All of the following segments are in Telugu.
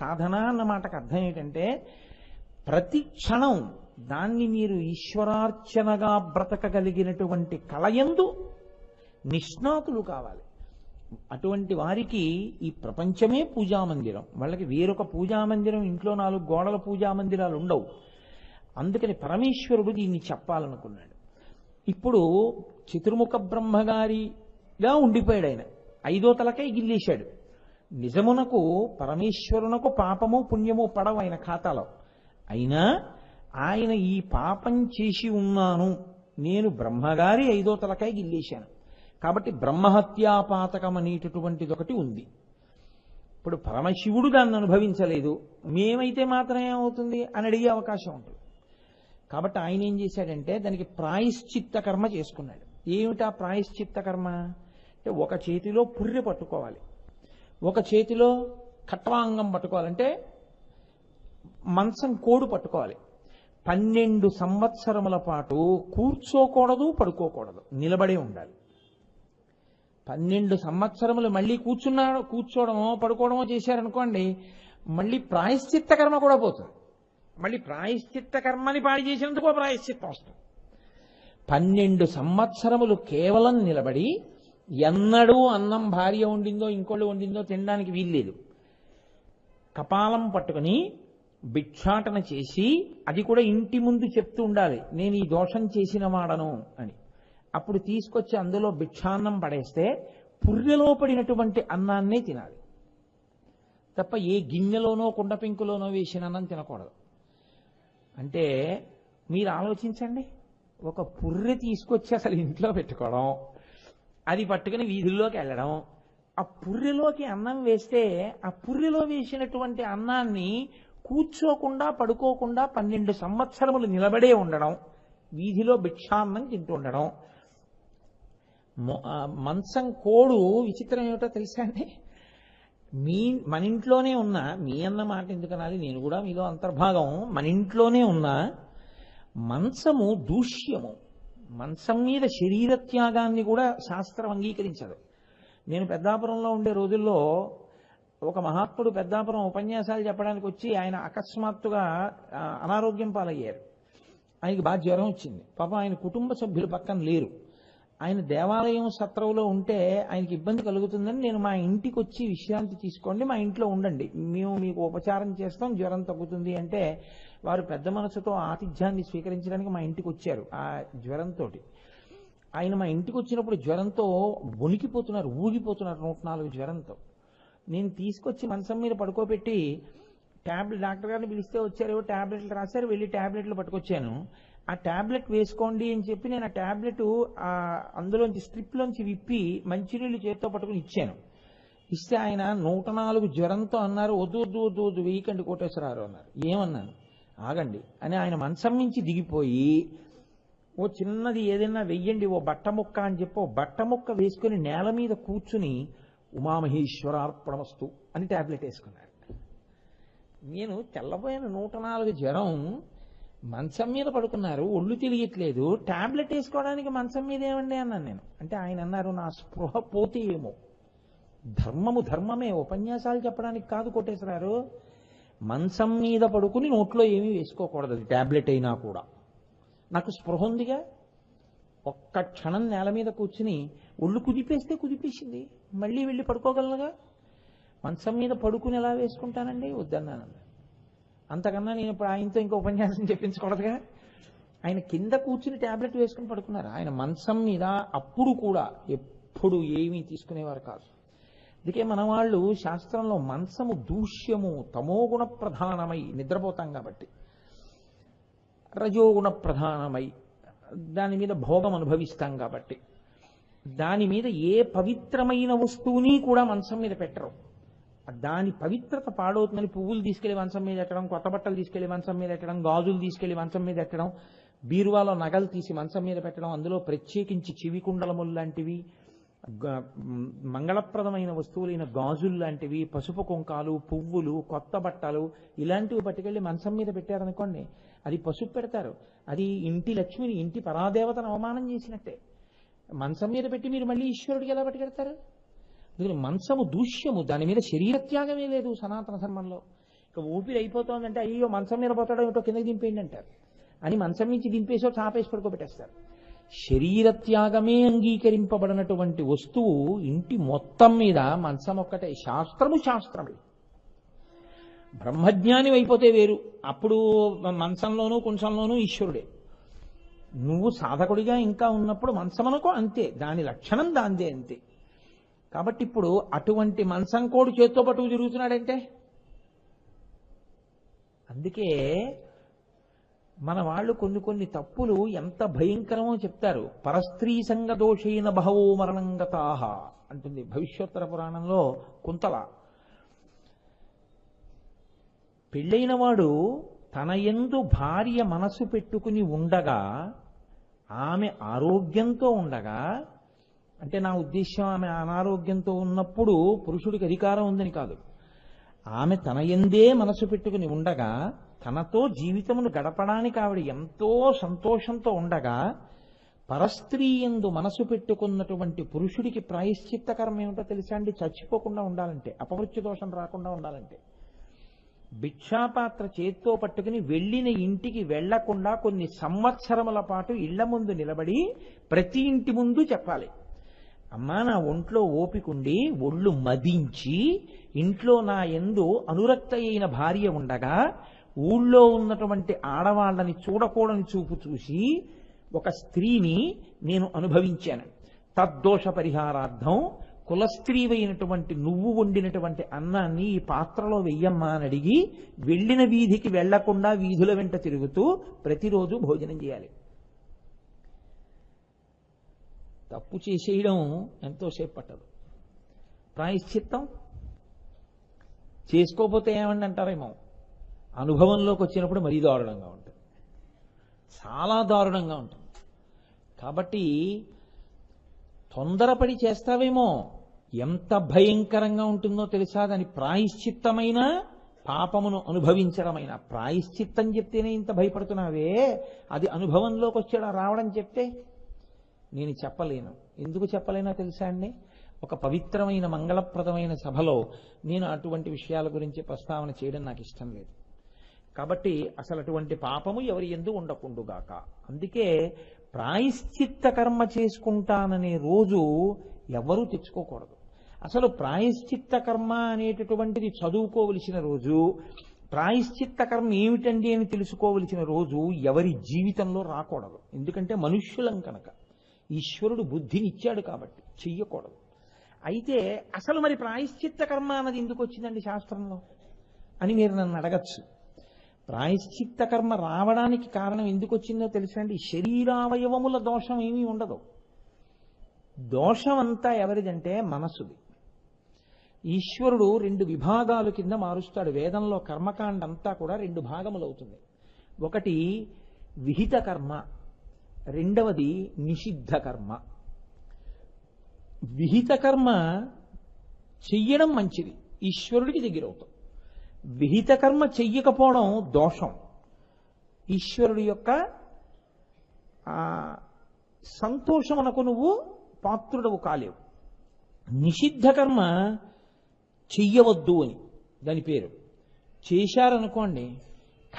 సాధన అన్న మాటకు అర్థం ఏంటంటే ప్రతి క్షణం దాన్ని మీరు ఈశ్వరార్చనగా బ్రతకగలిగినటువంటి కళయందు నిష్ణాతులు కావాలి. అటువంటి వారికి ఈ ప్రపంచమే పూజామందిరం వాళ్ళకి వేరొక పూజామందిరం ఇంట్లో నాలుగు గోడల పూజామందిరాలు ఉండవు. అందుకని పరమేశ్వరుడు దీన్ని చెప్పాలనుకున్నాడు. ఇప్పుడు చతుర్ముఖ బ్రహ్మగారిగా ఉండిపోయాడు ఆయన. ఐదో తలకై గిల్లేశాడు. నిజమునకు పరమేశ్వరునకు పాపము పుణ్యము పడవు ఆయన ఖాతాలో. అయినా ఆయన ఈ పాపం చేసి ఉన్నాను. నేను బ్రహ్మగారి ఐదో తలకాయ గిల్లేశాను. కాబట్టి బ్రహ్మహత్యాపాతకం అనేటటువంటిది ఒకటి ఉంది. ఇప్పుడు పరమశివుడు దాన్ని అనుభవించలేదు. మేమైతే మాత్రం ఏమవుతుంది అని అడిగే అవకాశం ఉంటుంది. కాబట్టి ఆయన ఏం చేశాడంటే దానికి ప్రాయశ్చిత్త కర్మ చేసుకున్నాడు. ఏమిటా ప్రాయశ్చిత్త కర్మ? అంటే ఒక చేతిలో పుర్రె పట్టుకోవాలి. ఒక చేతిలో కట్వాంగం పట్టుకోవాలంటే మంచం కోడు పట్టుకోవాలి. పన్నెండు సంవత్సరముల పాటు కూర్చోకూడదు పడుకోకూడదు. నిలబడే ఉండాలి. పన్నెండు సంవత్సరములు మళ్ళీ కూర్చున్నా కూర్చోవడమో పడుకోవడమో చేశారనుకోండి మళ్ళీ ప్రాయశ్చిత్త కర్మ కూడా పోతుంది. మళ్ళీ ప్రాయశ్చిత్త కర్మని పాడి చేసినందుకు ప్రాయశ్చిత్తం వస్తుంది. పన్నెండు సంవత్సరములు కేవలం నిలబడి ఎన్నడూ అన్నం భార్య వండిందో ఇంకోళ్ళు వండిందో తినడానికి వీల్లేదు కపాలం పట్టుకుని భిక్షాటన చేసి అది కూడా ఇంటి ముందు చెప్తూ ఉండాలి. నేను ఈ దోషం చేసిన వాడను అని. అప్పుడు తీసుకొచ్చి అందులో భిక్షాన్నం పడేస్తే పుర్రెలో పడినటువంటి అన్నాన్నే తినాలి. తప్ప ఏ గిన్నెలోనో కుండ పెంకులోనో వేసిన అన్నం తినకూడదు. అంటే మీరు ఆలోచించండి. ఒక పుర్రె తీసుకొచ్చి అసలు ఇంట్లో పెట్టుకోవడం అది పట్టుకుని వీధుల్లోకి వెళ్ళడం. ఆ పుర్రెలోకి అన్నం వేస్తే ఆ పుర్రెలో వేసినటువంటి అన్నాన్ని కూర్చోకుండా పడుకోకుండా పన్నెండు సంవత్సరములు నిలబడే ఉండడం. వీధిలో భిక్షాన్నం తింటూ ఉండడం. మంచం కోడు విచిత్రం ఏమిటో తెలుసా అండి? మీ మన ఇంట్లోనే ఉన్న మీ అన్న మాట ఎందుకనాలి నేను కూడా మీలో అంతర్భాగం. మన ఇంట్లోనే ఉన్న మంచము దూష్యము. మంచం మీద శరీర త్యాగాన్ని కూడా శాస్త్రం అంగీకరించదు. నేను పెద్దాపురంలో ఉండే రోజుల్లో ఒక మహాత్ముడు పెద్దాపురం ఉపన్యాసాలు చెప్పడానికి వచ్చి ఆయన అకస్మాత్తుగా అనారోగ్యం పాలయ్యారు. ఆయనకి బాగా జ్వరం వచ్చింది. పాపం ఆయన కుటుంబ సభ్యులు పక్కన లేరు. ఆయన దేవాలయం సత్రంలో ఉంటే ఆయనకి ఇబ్బంది కలుగుతుందని నేను మా ఇంటికి వచ్చి విశ్రాంతి తీసుకోండి మా ఇంట్లో ఉండండి. మేము మీకు ఉపచారం చేస్తాం జ్వరం తగ్గుతుంది అంటే వారు పెద్ద మనసుతో ఆతిథ్యాన్ని స్వీకరించడానికి మా ఇంటికి వచ్చారు ఆ జ్వరంతో ఆయన మా ఇంటికి వచ్చినప్పుడు జ్వరంతో వణికిపోతున్నారు ఊగిపోతున్నారు నూట నాలుగు జ్వరంతో. నేను తీసుకొచ్చి మంచం మీద పడుకోబెట్టి ట్యాబ్లెట్ డాక్టర్ గారిని పిలిస్తే వచ్చారు ట్యాబ్లెట్లు రాశారు వెళ్ళి ట్యాబ్లెట్లు పట్టుకొచ్చాను. ఆ ట్యాబ్లెట్ వేసుకోండి అని చెప్పి నేను ఆ ట్యాబ్లెట్ ఆ అందులోంచి స్ట్రిప్లోంచి విప్పి మంచినీళ్ళు చేత్తో పట్టుకుని ఇచ్చాను. ఇస్తే ఆయన నూట నాలుగు జ్వరంతో అన్నారు వద్దు వద్దు వద్దు వద్దు వేయకండి కోటేశ్వరారు అన్నారు. ఏమన్నాను? ఆగండి అని ఆయన మంచం నుంచి దిగిపోయి ఓ చిన్నది ఏదైనా వెయ్యండి ఓ బట్ట ముక్క అని చెప్పి ఓ బట్ట ముక్క వేసుకుని నేల మీద కూర్చుని ఉమామహేశ్వరార్పణమస్తు అని టాబ్లెట్ వేసుకున్నాడు. నేను తెల్లబోయిన నూట నాలుగు జ్వరం మంచం మీద పడుకున్నారు ఒళ్ళు తెలియట్లేదు టాబ్లెట్ వేసుకోవడానికి మంచం మీద ఏమండి అన్నాను నేను. అంటే ఆయన అన్నారు నా స్పృహ పోతే ఏమో ధర్మము ధర్మమే ఉపన్యాసాలు చెప్పడానికి కాదు కొట్టేసినారు మంచం మీద పడుకుని నోట్లో ఏమీ వేసుకోకూడదు. అది టాబ్లెట్ అయినా కూడా. నాకు స్పృహ ఉందిగా. ఒక్క క్షణం నేల మీద కూర్చుని ఒళ్ళు కుదిపేస్తే కుదిపేసింది. మళ్ళీ వెళ్ళి పడుకోగలనుగా? మంచం మీద పడుకుని ఎలా వేసుకుంటానండి? వద్దన్నాను. అంతకన్నా నేను ఇప్పుడు ఆయనతో ఇంకో ఉపన్యాసం చెప్పించకూడదుగా? ఆయన కింద కూర్చుని టాబ్లెట్ వేసుకుని పడుకున్నారు? ఆయన మంచం మీద అప్పుడు కూడా ఎప్పుడు ఏమీ తీసుకునేవారు కాదు. అందుకే మన వాళ్ళు శాస్త్రంలో మంచము దూష్యము తమోగుణ ప్రధానమై నిద్రపోతాం కాబట్టి. రజోగుణ ప్రధానమై దాని మీద భోగం అనుభవిస్తాం కాబట్టి. దాని మీద ఏ పవిత్రమైన వస్తువుని కూడా మంచం మీద పెట్టరు. దాని పవిత్రత పాడవుతుందని పువ్వులు తీసుకెళ్ళి మంచం మీద ఎట్టడం కొత్త బట్టలు తీసుకెళ్ళి మంచం మీద ఎట్టడం గాజులు తీసుకెళ్ళి మంచం మీద ఎట్టడం బీరువాలో నగలు తీసి మంచం మీద పెట్టడం అందులో ప్రత్యేకించి చెవి కుండలములు లాంటివి మంగళప్రదమైన వస్తువులైన గాజులు లాంటివి పసుపు కుంకాలు పువ్వులు కొత్త బట్టలు ఇలాంటివి పట్టుకెళ్ళి మంచం మీద పెట్టారనుకోండి అది పసుపు పెడతారు. అది ఇంటి లక్ష్మిని ఇంటి పరాదేవతను అవమానం చేసినట్టే. మంచం మీద పెట్టి మీరు మళ్ళీ ఈశ్వరుడికి ఎలా పట్టుకెడతారు? అందుకని మంచము దూష్యము దాని మీద శరీర త్యాగమే లేదు సనాతన ధర్మంలో. ఇక ఊపిరి అయిపోతుందంటే అయ్యో మంచం మీద పోతాడో ఏమిటో కిందకి దింపేయండి అంటారు. అని మంచం నుంచి దింపేసో చాపేసి పడుకోబెట్టేస్తారు. శరీర త్యాగమే అంగీకరింపబడినటువంటి వస్తువు ఇంటి మొత్తం మీద మంచం ఒక్కటే శాస్త్రము శాస్త్రమే. బ్రహ్మజ్ఞాని అయిపోతే వేరు. అప్పుడు మంచంలోనూ కుంచంలోనూ ఈశ్వరుడే. నువ్వు సాధకుడిగా ఇంకా ఉన్నప్పుడు మంచమనుకో అంతే. దాని లక్షణం దాందే అంతే. కాబట్టి ఇప్పుడు అటువంటి మంచం కోడు చేత్తో పట్టుకు తిరుగుతున్నాడంటే? అందుకే మన వాళ్ళు కొన్ని కొన్ని తప్పులు ఎంత భయంకరమో చెప్తారు. పరస్త్రీ సంగ దోషైన బహవో మరణంగతాహ అంటుంది భవిష్యోత్తర పురాణంలో కుంతల. పెళ్ళైన వాడు తన ఎందు భార్య మనసు పెట్టుకుని ఉండగా ఆమె ఆరోగ్యంతో ఉండగా అంటే నా ఉద్దేశం ఆమె అనారోగ్యంతో ఉన్నప్పుడు పురుషుడికి అధికారం ఉందని కాదు. ఆమె తన ఎందే మనసు పెట్టుకుని ఉండగా తనతో జీవితమును గడపడానికి ఆవిడ ఎంతో సంతోషంతో ఉండగా పరస్త్రీయందు మనసు పెట్టుకున్నటువంటి పురుషుడికి ప్రాయశ్చిత్త కర్మ ఏమిటో తెలుసా అండి? చచ్చిపోకుండా ఉండాలంటే అపమృత్యు దోషం రాకుండా ఉండాలంటే. భిక్షాపాత్ర చేత్తో పట్టుకుని వెళ్ళిన ఇంటికి వెళ్ళకుండా కొన్ని సంవత్సరముల పాటు ఇళ్ళ ముందు నిలబడి ప్రతి ఇంటి ముందు చెప్పాలి. అమ్మా నా ఒంట్లో ఓపికండి ఒళ్ళు మదించి ఇంట్లో నా ఎందు అనురక్త అయిన భార్య ఉండగా ఊళ్ళో ఉన్నటువంటి ఆడవాళ్ళని చూడకూడని చూపు చూసి ఒక స్త్రీని నేను అనుభవించాను. తద్దోష పరిహారార్థం కులస్త్రీవైనటువంటి నువ్వు వండినటువంటి అన్నాన్ని ఈ పాత్రలో వెయ్యమ్మా అని అడిగి వెళ్ళిన వీధికి వెళ్ళకుండా వీధుల వెంట తిరుగుతూ ప్రతిరోజు భోజనం చేయాలి. తప్పు చేసేయడం ఎంతోసేపు పట్టదు. ప్రాయశ్చిత్తం? చేసుకోకపోతే ఏమండి అంటారేమో? అనుభవంలోకి వచ్చినప్పుడు మరీ దారుణంగా ఉంటుంది. చాలా దారుణంగా ఉంటుంది. కాబట్టి తొందరపడి చేస్తావేమో ఎంత భయంకరంగా ఉంటుందో తెలుసా? దాని ప్రాయశ్చిత్తమైన పాపమును అనుభవించడమైన ప్రాయశ్చిత్తం చెప్తేనే ఇంత భయపడుతున్నావే. అది అనుభవంలోకి వచ్చాడా రావడం చెప్తే నేను చెప్పలేను. ఎందుకు చెప్పలేనా తెలుసా అండి? ఒక పవిత్రమైన మంగళప్రదమైన సభలో నేను అటువంటి విషయాల గురించి ప్రస్తావన చేయడం నాకు ఇష్టం లేదు. కాబట్టి అసలు అటువంటి పాపము ఎవరి ఎందు ఉండకుండుగాక. అందుకే ప్రాయశ్చిత్త కర్మ చేసుకుంటాననే రోజు ఎవరూ తెచ్చుకోకూడదు. అసలు ప్రాయశ్చిత్త కర్మ అనేటటువంటిది చదువుకోవలసిన రోజు ప్రాయశ్చిత్త కర్మ ఏమిటండి అని తెలుసుకోవలసిన రోజు ఎవరి జీవితంలో రాకూడదు. ఎందుకంటే మనుష్యులం కనుక ఈశ్వరుడు బుద్ధినిచ్చాడు కాబట్టి చెయ్యకూడదు. అయితే అసలు మరి ప్రాయశ్చిత్త కర్మ అన్నది ఎందుకు వచ్చిందండి శాస్త్రంలో? అని మీరు నన్ను అడగచ్చు. ప్రాయశ్చిత్త కర్మ రావడానికి కారణం ఎందుకు వచ్చిందో తెలుసండి? శరీరావయవముల దోషం ఏమీ ఉండదు. దోషం అంతా ఎవరిదంటే మనసుది. ఈశ్వరుడు రెండు విభాగాలు కింద మారుస్తాడు. వేదంలో కర్మకాండ అంతా కూడా రెండు భాగములు అవుతుంది ఒకటి విహిత కర్మ రెండవది నిషిద్ధ కర్మ విహిత కర్మ చెయ్యడం మంచిది. ఈశ్వరుడికి దగ్గర అవుతాం కర్మ చెయ్యకపోవడం దోషం. ఈశ్వరుడి యొక్క ఆ, సంతోషమునకు నువ్వు పాత్రుడవు కాలేవు. నిషిద్ధ కర్మ చెయ్యవద్దు అని దాని పేరు. చేశారనుకోండి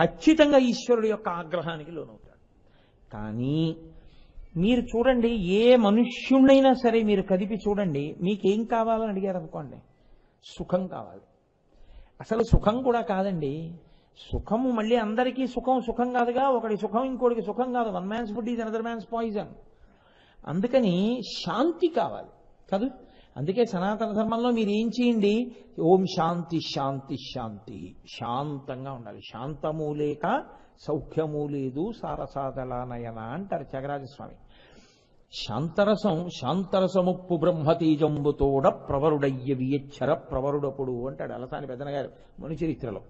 ఖచ్చితంగా ఈశ్వరుడు యొక్క ఆగ్రహానికి లోనవుతాడు. కానీ మీరు చూడండి ఏ మనుష్యుణ్ణైనా సరే మీరు కదిపి చూడండి మీకేం కావాలని అడిగారు అనుకోండి సుఖం కావాలి. అసలు సుఖం కూడా కాదండి. సుఖము మళ్ళీ అందరికీ సుఖం సుఖం కాదుగా ఒకటి సుఖం ఇంకోటికి సుఖం కాదు. One man's food is another man's poison. అందుకని శాంతి కావాలి కాదు? అందుకే సనాతన ధర్మంలో మీరు ఏం చేయండి? ఓం శాంతి శాంతి శాంతి. శాంతంగా ఉండాలి. శాంతము లేక సౌఖ్యము లేదు సారసాదల నయన అంటారు త్యాగరాజస్వామి. శాంతరసం శాంతరసముప్పు బ్రహ్మతీజంబుతోడ ప్రవరుడయ్య వియచ్చర ప్రవరుడపుడు అంటాడు అలసాని పెద్దన గారు మనుచరిత్రలో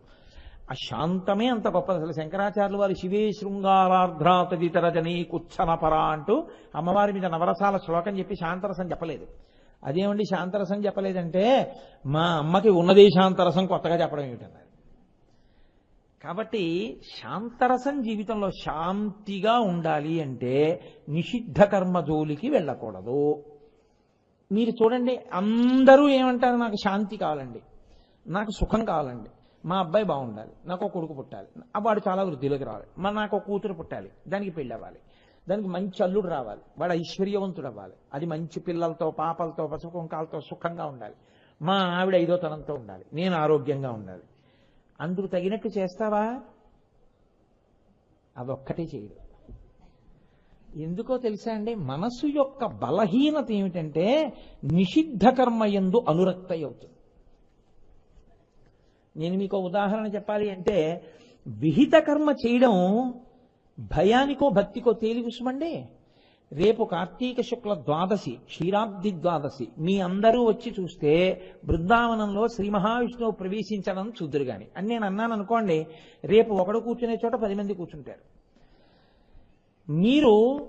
ఆ శాంతమే అంత గొప్పది. అసలు శంకరాచార్యులు వారు శివే శృంగారార్ధ్రా తదితర జనీ కుచ్చన పరా అంటూ అమ్మవారి మీద నవరసాల శ్లోకం చెప్పి శాంతరసం చెప్పలేదు. అదేమండి శాంతరసం చెప్పలేదంటే మా అమ్మకి ఉన్నదే శాంతరసం కొత్తగా చెప్పడం ఏమిటన్నారు? కాబట్టి శాంతరసం జీవితంలో శాంతిగా ఉండాలి అంటే నిషిద్ధ కర్మ జోలికి వెళ్ళకూడదు. మీరు చూడండి అందరూ ఏమంటారు నాకు శాంతి కావాలండి నాకు సుఖం కావాలండి మా అబ్బాయి బాగుండాలి నాకు ఒక కొడుకు పుట్టాలి ఆ వాడు చాలా వృద్ధిలోకి రావాలి మా నాకు ఒక కూతురు పుట్టాలి దానికి పెళ్ళి అవ్వాలి దానికి మంచి అల్లుడు రావాలి వాడు ఐశ్వర్యవంతుడు అవ్వాలి అది మంచి పిల్లలతో పాపలతో పసుకుంకాలతో సుఖంగా ఉండాలి మా ఆవిడ ఐదో తనంతో ఉండాలి నేను ఆరోగ్యంగా ఉండాలి అందుకు తగినట్టు చేస్తావా? అదొక్కటే చేయడు. ఎందుకో తెలుసా అండి? మనసు యొక్క బలహీనత ఏమిటంటే నిషిద్ధ కర్మ ఎందు అనురక్త అవుతుంది నేను మీకు ఉదాహరణ చెప్పాలి అంటే విహిత కర్మ చేయడం భయానికో భక్తికో తేలి తేలిగుసమండి రేపు కార్తీక శుక్ల ద్వాదశి క్షీరాబ్ది ద్వాదశి. మీ అందరూ వచ్చి చూస్తే బృందావనంలో శ్రీ మహావిష్ణువు ప్రవేశించడం చూద్దరు గాని. అని నేను అన్నాను అనుకోండి రేపు ఒకడు కూర్చునే చోట పది మంది కూర్చుంటారు. మీరు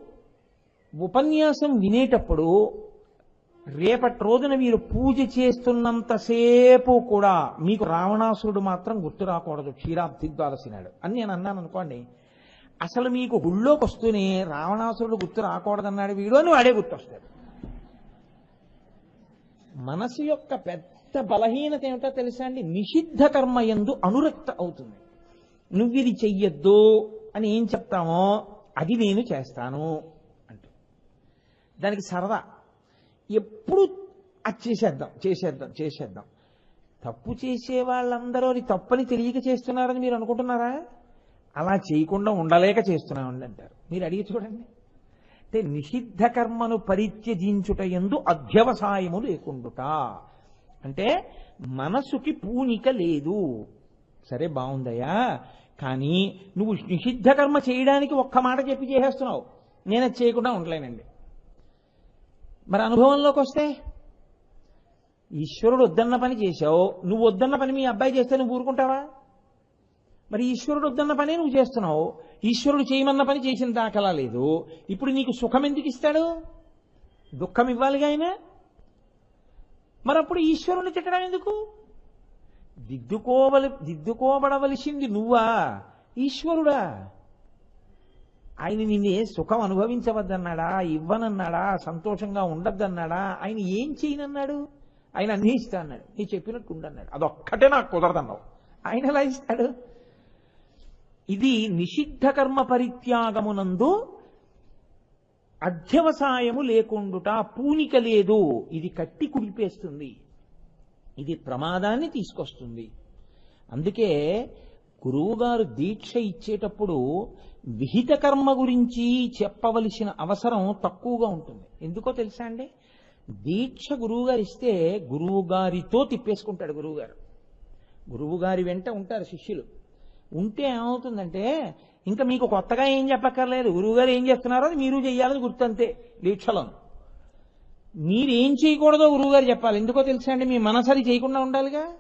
ఉపన్యాసం వినేటప్పుడు రేపటి రోజున మీరు పూజ చేస్తున్నంతసేపు కూడా మీకు రావణాసురుడు మాత్రం గుర్తు రాకూడదు క్షీరాబ్ది ద్వాదశి నాడు. అని నేను అన్నాను అనుకోండి అసలు మీకు గుళ్ళోకి వస్తూనే రావణాసురుడు గుర్తు రాకూడదన్నాడు వీడు అని వాడే గుర్తొస్తాడు. మనసు యొక్క పెద్ద బలహీనత ఏమిటో తెలుసా అండి? నిషిద్ధ కర్మ ఎందు అనురక్త అవుతుంది. నువ్వు ఇది చెయ్యొద్దు అని ఏం చెప్తామో అది నేను చేస్తాను అంటూ. దానికి సరదా. ఎప్పుడు అది చేసేద్దాం చేసేద్దాం చేసేద్దాం. తప్పు చేసే వాళ్ళందరూ అది తప్పని తెలియక చేస్తున్నారని మీరు అనుకుంటున్నారా? అలా చేయకుండా ఉండలేక చేస్తున్నామండి అంటారు మీరు అడిగి చూడండి. అంటే నిషిద్ధ కర్మను పరిత్యజించుట ఎందు అధ్యవసాయము లేకుండుట. అంటే మనసుకి పూనిక లేదు. సరే బాగుందయ్యా కానీ నువ్వు నిషిద్ధ కర్మ చేయడానికి ఒక్క మాట చెప్పి చేసేస్తున్నావు. నేను అది చేయకుండా ఉండలేనండి. మరి అనుభవంలోకి వస్తే ఈశ్వరుడు వద్దన్న పని చేశావు. నువ్వు వద్దన్న పని మీ అబ్బాయి చేస్తే నువ్వు ఊరుకుంటావా? మరి ఈశ్వరుడు వద్దన్న పనే నువ్వు చేస్తున్నావు. ఈశ్వరుడు చేయమన్న పని చేసిన దాఖలా లేదు. ఇప్పుడు నీకు సుఖం ఎందుకు ఇస్తాడు? దుఃఖం ఇవ్వాలిగా ఆయన మరి అప్పుడు ఈశ్వరుని తిట్టడం ఎందుకు? దిద్దుకోవలి దిద్దుకోబడవలసింది నువ్వా? ఈశ్వరుడా. ఆయన నిన్నే సుఖం అనుభవించవద్దన్నాడా? ఇవ్వనన్నాడా? సంతోషంగా ఉండద్దన్నాడా? ఆయన ఏం చేయనన్నాడు? ఆయన అన్నీ ఇస్తా అన్నాడు నీ చెప్పినట్టు ఉండన్నాడు. అదొక్కటే నాకు కుదరదన్నావు. ఆయన ఎలా ఇస్తాడు? ఇది నిషిద్ధ కర్మ పరిత్యాగమునందు అధ్యవసాయము లేకుండుట పూనిక లేదు. ఇది కట్టి కుడిపేస్తుంది ఇది ప్రమాదాన్ని తీసుకొస్తుంది. అందుకే గురువుగారు దీక్ష ఇచ్చేటప్పుడు విహిత కర్మ గురించి చెప్పవలసిన అవసరం తక్కువగా ఉంటుంది. ఎందుకో తెలుసా అండి? దీక్ష గురువుగారు ఇస్తే గురువుగారితో తిప్పేసుకుంటాడు గురువుగారు. గురువుగారి వెంట ఉంటారు శిష్యులు. ఉంటే ఏమవుతుందంటే ఇంకా మీకు కొత్తగా ఏం చెప్పక్కర్లేదు. గురువుగారు ఏం చేస్తున్నారో అది మీరు చేయాలని గుర్తంతే. దీక్షలో మీరేం చేయకూడదో గురువుగారు చెప్పాలి. ఎందుకో తెలుసా అండి? మీ మనసు అది చేయకుండా ఉండాలిగా.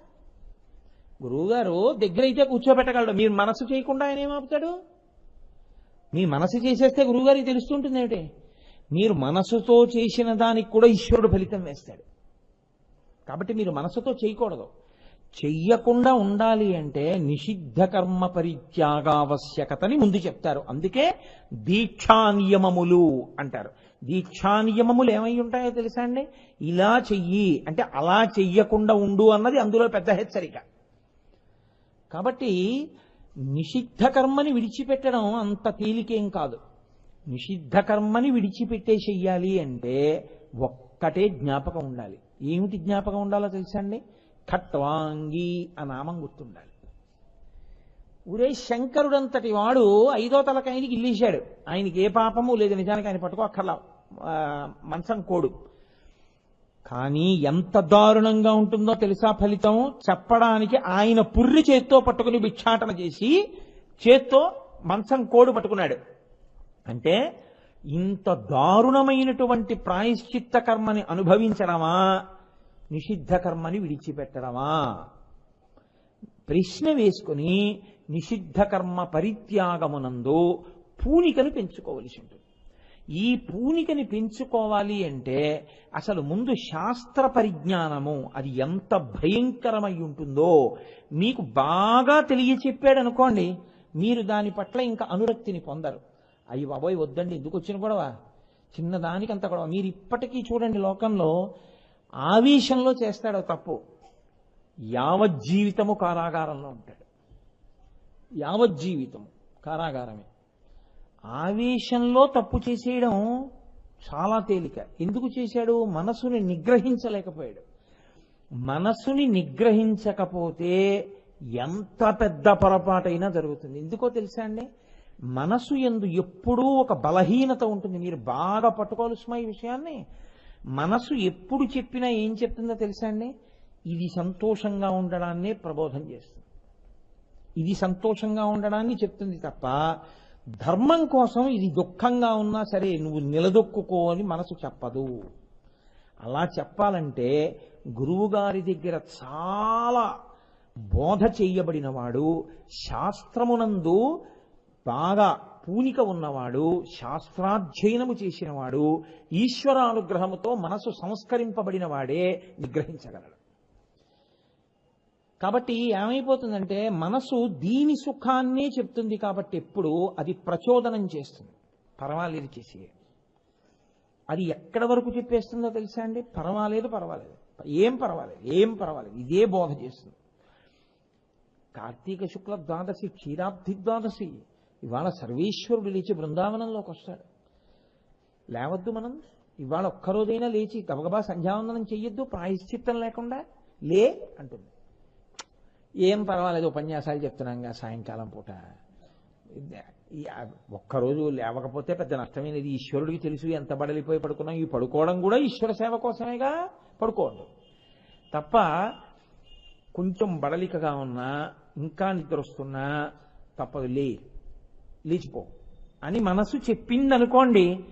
గురువుగారు దగ్గర అయితే కూర్చోబెట్టగలడు. మీరు మనసు చేయకుండా ఆయన ఏమాపుతాడు మీ మనసు చేసేస్తే గురువుగారికి తెలుస్తుంటుంది ఏమిటి మీరు మనసుతో చేసిన దానికి కూడా ఈశ్వరుడు ఫలితం వేస్తాడు. కాబట్టి మీరు మనసుతో చేయకూడదు. చెయ్యకుండా ఉండాలి అంటే నిషిద్ధ కర్మ పరిత్యాగావశ్యకతని ముందు చెప్తారు. అందుకే దీక్షానియమములు అంటారు. దీక్షానియమములు ఏమై ఉంటాయో తెలుసా అండి? ఇలా చెయ్యి అంటే అలా చెయ్యకుండా ఉండు అన్నది అందులో పెద్ద హెచ్చరిక. కాబట్టి నిషిద్ధ కర్మని విడిచిపెట్టడం అంత తేలికేం కాదు. నిషిద్ధ కర్మని విడిచిపెట్టే చెయ్యాలి అంటే ఒక్కటే జ్ఞాపకం ఉండాలి. ఏమిటి జ్ఞాపకం ఉండాలో తెలుసా అండి? ఖట్వాంగి ఆ నామం గుర్తుండాలి. ఊరే శంకరుడంతటి వాడు ఐదో తలకాయనికి ఇల్లేశాడు. ఆయనకి ఏ పాపము లేదు నిజానికి ఆయన పట్టుకో అక్కర్లా మంచం కోడు. కానీ ఎంత దారుణంగా ఉంటుందో తెలుసా ఫలితం? చెప్పడానికి ఆయన పుర్రి చేత్తో పట్టుకుని భిక్షాటన చేసి చేత్తో మంచం కోడు పట్టుకున్నాడు. అంటే ఇంత దారుణమైనటువంటి ప్రాయశ్చిత్త కర్మని అనుభవించడమా నిషిద్ధ కర్మని విడిచిపెట్టడమా? ప్రశ్న వేసుకుని నిషిద్ధ కర్మ పరిత్యాగమునందు పూనికను పెంచుకోవలసి ఉంటుంది. ఈ పూనికని పెంచుకోవాలి అంటే అసలు ముందు శాస్త్ర పరిజ్ఞానము అది ఎంత భయంకరమై ఉంటుందో మీకు బాగా తెలియచెప్పాడు అనుకోండి మీరు దాని పట్ల ఇంకా అనురక్తిని పొందరు. అయ్యి బాబోయ్ వద్దండి ఎందుకు వచ్చిన గొడవ? చిన్నదానికి అంత గొడవ. మీరు ఇప్పటికీ చూడండి లోకంలో ఆవేశంలో చేస్తాడో తప్పు. యావజ్జీవితము కారాగారంలో ఉంటాడు. యావజ్జీవితం కారాగారమే. ఆవేశంలో తప్పు చేసేయడం చాలా తేలిక. ఎందుకు చేశాడు? మనసుని నిగ్రహించలేకపోయాడు. మనసుని నిగ్రహించకపోతే ఎంత పెద్ద పొరపాటైనా జరుగుతుంది. ఎందుకో తెలుసా అండి? మనసు ఎందు ఎప్పుడూ ఒక బలహీనత ఉంటుంది. మీరు బాగా పట్టుకోవాల్సిన ఈ విషయాన్ని. మనసు ఎప్పుడు చెప్పినా ఏం చెప్తుందో తెలుసా అండి? ఇది సంతోషంగా ఉండడాన్నే ప్రబోధం చేస్తుంది. ఇది సంతోషంగా ఉండడాన్ని చెప్తుంది తప్ప ధర్మం కోసం ఇది దుఃఖంగా ఉన్నా సరే నువ్వు నిలదొక్కుకో అని మనసు చెప్పదు. అలా చెప్పాలంటే గురువుగారి దగ్గర చాలా బోధ చేయబడినవాడు శాస్త్రమునందు బాగా పూనిక ఉన్నవాడు శాస్త్రాధ్యయనము చేసినవాడు ఈశ్వరానుగ్రహముతో మనసు సంస్కరింపబడిన వాడే నిగ్రహించగలడు. కాబట్టి ఏమైపోతుందంటే మనసు దీని సుఖాన్నే చెప్తుంది కాబట్టి ఎప్పుడు అది ప్రచోదనం చేస్తుంది. పర్వాలేదు చేసి అది ఎక్కడ వరకు చెప్పేస్తుందో తెలుసా అండి? పర్వాలేదు పర్వాలేదు. ఏం పర్వాలేదు ఏం పర్వాలేదు. ఇదే బోధ చేస్తుంది. కార్తీక శుక్ల ద్వాదశి క్షీరాబ్ధి ద్వాదశి ఇవాళ సర్వేశ్వరుడు లేచి బృందావనంలోకి వస్తాడు. లేవద్దు మనం. ఇవాళ ఒక్కరోజైనా లేచి గబగబా సంధ్యావందనం చెయ్యొద్దు ప్రాయశ్చిత్తం లేకుండా లే అంటుంది. ఏం పర్వాలేదు ఉపన్యాసాలు చెప్తున్నాంగా సాయంకాలం పూట. ఒక్కరోజు లేవకపోతే పెద్ద నష్టమైనది? ఈశ్వరుడికి తెలుసు ఎంత బడలిపోయి పడుకున్నాం. ఈ పడుకోవడం కూడా ఈశ్వర సేవ కోసమేగా పడుకోండు తప్ప కొంచెం బడలికగా ఉన్నా ఇంకా నిద్ర వస్తున్నా తప్పదు. లే. లేచిపో. అని మనసు చెప్పింది అనుకోండి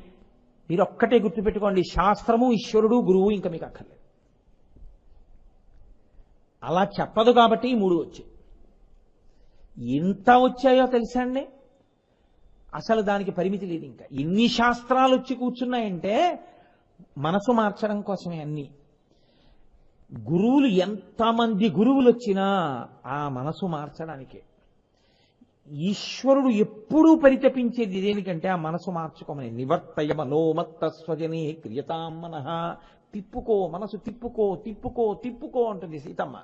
మీరు ఒక్కటే గుర్తుపెట్టుకోండి శాస్త్రము ఈశ్వరుడు గురువు ఇంకా మీకు అక్కర్లేదు. అలా చెప్పదు కాబట్టి ఈ మూడు వచ్చాయి. ఎంత వచ్చాయో తెలుసా అండి? అసలు దానికి పరిమితి లేదు ఇంకా. ఎన్ని శాస్త్రాలు వచ్చి కూర్చున్నాయంటే మనసు మార్చడం కోసమే అన్ని. గురువులు ఎంతమంది గురువులు వచ్చినా ఆ మనసు మార్చడానికే. ఈశ్వరుడు ఎప్పుడూ పరితపించేది దేనికంటే ఆ మనసు మార్చుకోమని. నివర్తయ మనోమత్త స్వజనే క్రియతాం మనహ తిప్పుకో మనసు తిప్పుకో తిప్పుకో తిప్పుకో అంటుంది సీతమ్మ.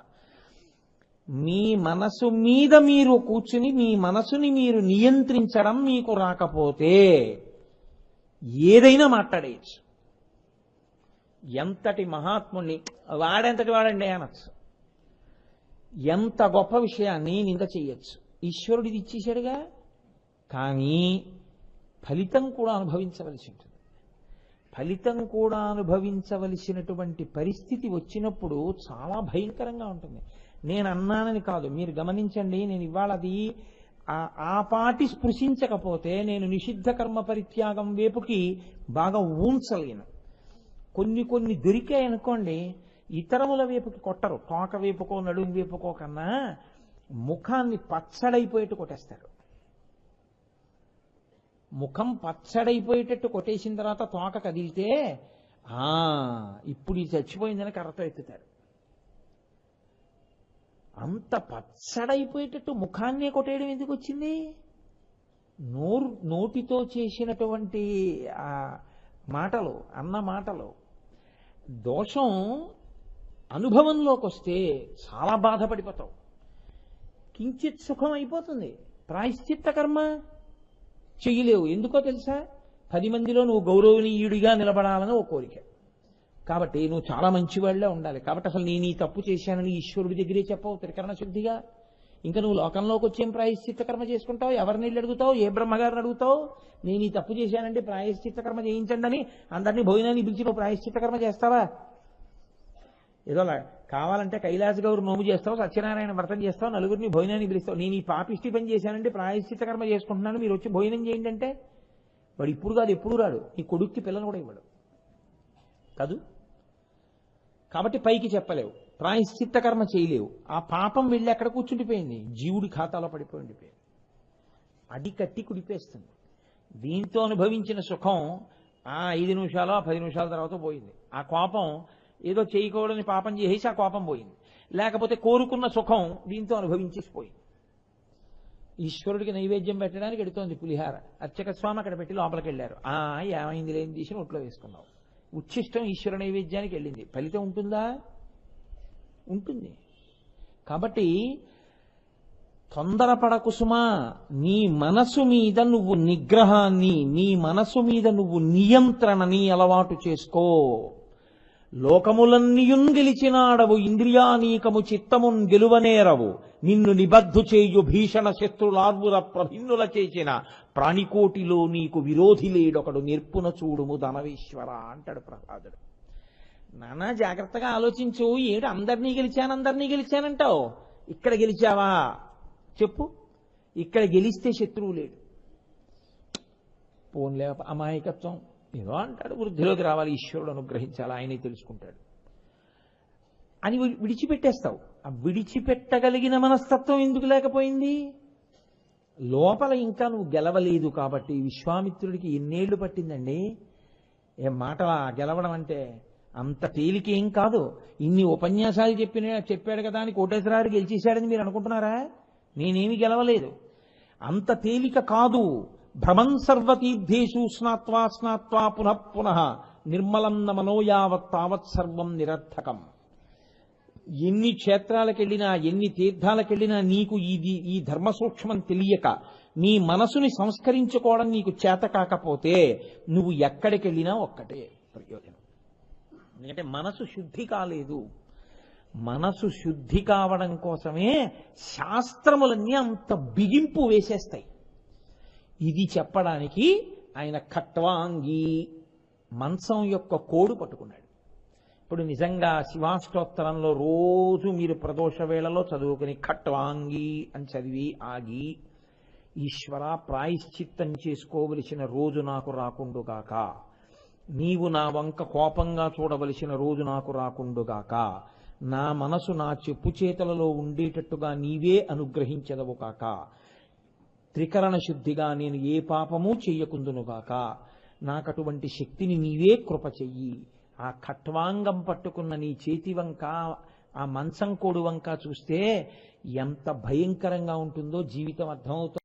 మీ మనసు మీద మీరు కూర్చుని మీ మనసుని మీరు నియంత్రించడం మీకు రాకపోతే ఏదైనా మాట్లాడేయచ్చు. ఎంతటి మహాత్ముణ్ణి వాడెంతటి వాడండి అనొచ్చు. ఎంత గొప్ప విషయాన్ని నింద ఈశ్వరుడిది ఇచ్చేశాడుగా? కానీ ఫలితం కూడా అనుభవించవలసి ఉంటుంది ఫలితం కూడా అనుభవించవలసినటువంటి పరిస్థితి వచ్చినప్పుడు చాలా భయంకరంగా ఉంటుంది. నేను అన్నానని కాదు మీరు గమనించండి నేను ఇవాళ అది ఆ- ఆ పాటి స్పృశించకపోతే నేను నిషిద్ధ కర్మ పరిత్యాగం వైపుకి బాగా ఊంచలేను. కొన్ని కొన్ని దొరికాయనుకోండి ఇతరముల వైపుకి కొట్టరు. తోక వైపుకో నడుము వైపుకో కన్నా ముఖాన్ని పచ్చడైపోయేట్టు కొట్టేస్తారు. ముఖం పచ్చడైపోయేటట్టు కొట్టేసిన తర్వాత తోక కదిలితే ఆ ఇప్పుడు ఇది చచ్చిపోయిందని కర్రతో ఎత్తుతారు. అంత పచ్చడైపోయేటట్టు ముఖాన్నే కొట్టేయడం ఎందుకు వచ్చింది? నోరు నోటితో చేసినటువంటి ఆ మాటలు అన్న మాటలు దోషం అనుభవంలోకి వస్తే చాలా బాధపడిపోతావు. కించిత్ సుఖం అయిపోతుంది. ప్రాయశ్చిత్త కర్మ చెయ్యలేవు ఎందుకో తెలుసా? పది మందిలో నువ్వు గౌరవనీయుడిగా నిలబడాలని ఓ కోరిక. కాబట్టి నువ్వు చాలా మంచివాళ్ళే ఉండాలి. కాబట్టి అసలు నేను ఈ తప్పు చేశానని ఈశ్వరుడి దగ్గరే చెప్పవు త్రికరణ శుద్ధిగా ఇంకా నువ్వు లోకంలోకి వచ్చేం ప్రాయశ్చిత్త కర్మ చేసుకుంటావు? ఎవరిని వెళ్ళి అడుగుతావు? ఏ బ్రహ్మగారిని అడుగుతావు? నేను ఈ తప్పు చేశానంటే ప్రాయశ్చిత్త కర్మ చేయించండి అని అందరినీ భోజనాన్ని పిలిచి నువ్వు ప్రాయశ్చిత్త కర్మ చేస్తావా? ఏదో కావాలంటే కైలాస గౌరు నోము చేస్తావు సత్యనారాయణ వ్రతం చేస్తావు నలుగురిని భోజనాన్ని పిలుస్తావు. నేను ఈ పాపిష్టి పని చేశానంటే ప్రాయశ్చిత్త కర్మ చేసుకుంటున్నాను మీరు వచ్చి భోజనం చేయండి అంటే వాడు ఇప్పుడు కాదు ఎప్పుడు రాడు. ఈ కొడుక్కి పిల్లలు కూడా ఇవ్వడు. కాదు? కాబట్టి పైకి చెప్పలేవు. ప్రాయశ్చిత్త కర్మ చేయలేవు. ఆ పాపం వెళ్ళి ఎక్కడ కూర్చుండిపోయింది. జీవుడి ఖాతాలో పడిపోయి ఉండిపోయింది. అడి కట్టి కుడిపేస్తుంది. దీంతో అనుభవించిన సుఖం ఆ ఐదు నిమిషాలు ఆ పది నిమిషాల తర్వాత పోయింది. ఆ కోపం ఏదో చేయకూడని పాపం చేసేసి ఆ కోపం పోయింది. లేకపోతే కోరుకున్న సుఖం దీంతో అనుభవించేసిపోయింది. ఈశ్వరుడికి నైవేద్యం పెట్టడానికి ఎడుతోంది పులిహార. అర్చక స్వామి అక్కడ పెట్టి లోపలికి వెళ్ళారు. ఆ ఏమైంది లేని తీసి నోట్లో వేసుకున్నావు. ఉచ్ఛిష్టం ఈశ్వర నైవేద్యానికి వెళ్ళింది. ఫలితం ఉంటుందా? ఉంటుంది. కాబట్టి తొందరపడ కుసుమా నీ మనసు మీద నువ్వు నిగ్రహాన్ని నీ మనసు మీద నువ్వు నియంత్రణని అలవాటు చేసుకో. లోకములన్నీయున్ గెలిచినాడవు ఇంద్రియానీకము చిత్తమున్ గెలువనేరవు. నిన్ను నిబద్ధు చేయు భీషణ శత్రులార్వుల ప్రభిన్నుల చేసిన ప్రాణికోటిలో నీకు విరోధి లేడొకడు నిర్పున చూడుము ధనవేశ్వర అంటాడు ప్రహ్లాదుడు. నానా జాగ్రత్తగా ఆలోచించు ఏడు అందరినీ గెలిచాను అందరినీ గెలిచానంటావు. ఇక్కడ గెలిచావా? చెప్పు. ఇక్కడ గెలిస్తే శత్రువు లేడు. పోన్లే అమాయకత్వం. ఏదో అంటాడు వృద్ధిలోకి రావాలి ఈశ్వరుడు అనుగ్రహించాలి ఆయనే తెలుసుకుంటాడు. అని విడిచిపెట్టేస్తావు. ఆ విడిచిపెట్టగలిగిన మనస్తత్వం ఎందుకు లేకపోయింది? లోపల ఇంకా నువ్వు గెలవలేదు కాబట్టి విశ్వామిత్రుడికి ఎన్నేళ్ళు పట్టిందండి? ఏ మాటలా గెలవడం అంటే అంత తేలికేం కాదు. ఇన్ని ఉపన్యాసాలు చెప్పిన చెప్పాడు కదా అని కోటేశ్వరారు గెలిచేశాడని మీరు అనుకుంటున్నారా? నేనేమి గెలవలేదు. అంత తేలిక కాదు. భ్రమం సర్వతీర్థేషు స్నాత్వా స్నాత్వా పునః పునః నిర్మలం నమనో మనోయావత్ తావత్ సర్వం నిరర్థకం. ఎన్ని క్షేత్రాలకెళ్ళినా ఎన్ని తీర్థాలకెళ్ళినా నీకు ఇది ఈ ధర్మ సూక్ష్మం తెలియక నీ మనసుని సంస్కరించుకోవడం నీకు చేత కాకపోతే నువ్వు ఎక్కడికెళ్ళినా ఒక్కటే ప్రయోజనం. ఎందుకంటే మనసు శుద్ధి కాలేదు. మనసు శుద్ధి కావడం కోసమే శాస్త్రములన్నీ అంత బిగింపు వేసేస్తాయి. ఇది చెప్పడానికి ఆయన ఖట్వాంగి మంచం యొక్క కోడు పట్టుకున్నాడు. ఇప్పుడు నిజంగా శివాష్టోత్తరంలో రోజు మీరు ప్రదోష వేళలో చదువుకుని ఖట్వాంగి అని చదివి ఆగి ఈశ్వర ప్రాయశ్చిత్తం చేసుకోవలసిన రోజు నాకు రాకుండుగాక నీవు నా వంక కోపంగా చూడవలసిన రోజు నాకు రాకుండుగాక నా మనసు నా చెప్పు చేతలలో ఉండేటట్టుగా నీవే అనుగ్రహించదవు కాక. త్రికరణ శుద్ధిగా నేను ఏ పాపము చెయ్యకుందునుగాక. నాకటువంటి శక్తిని నీవే కృప చెయ్యి ఆ ఖట్వాంగం పట్టుకున్న నీ చేతి వంక ఆ మంచం కోడు వంక చూస్తే ఎంత భయంకరంగా ఉంటుందో జీవితం అర్థమవుతుంది.